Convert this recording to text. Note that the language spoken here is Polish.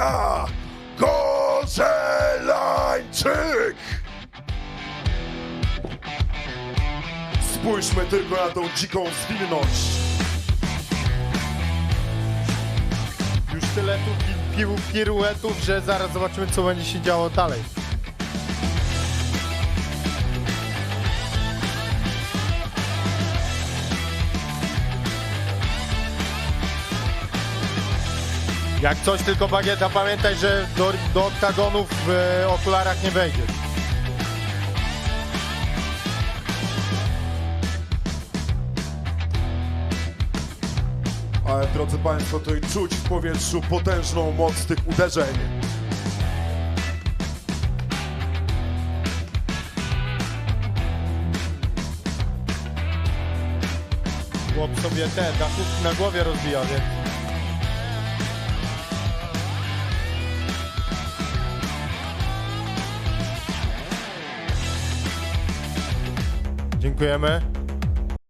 Monika Korzelańczyk! Spójrzmy tylko na tą dziką zwinność. Już tyle tu pi- pił piruetów, że zaraz zobaczymy, co będzie się działo dalej. Jak coś, tylko bagieta, pamiętaj, że do, do oktagonów w e, okularach nie wejdziesz. Ale drodzy Państwo, to i czuć w powietrzu potężną moc tych uderzeń. Chłop sobie te dachówki na głowie rozbija, więc... Dziękujemy.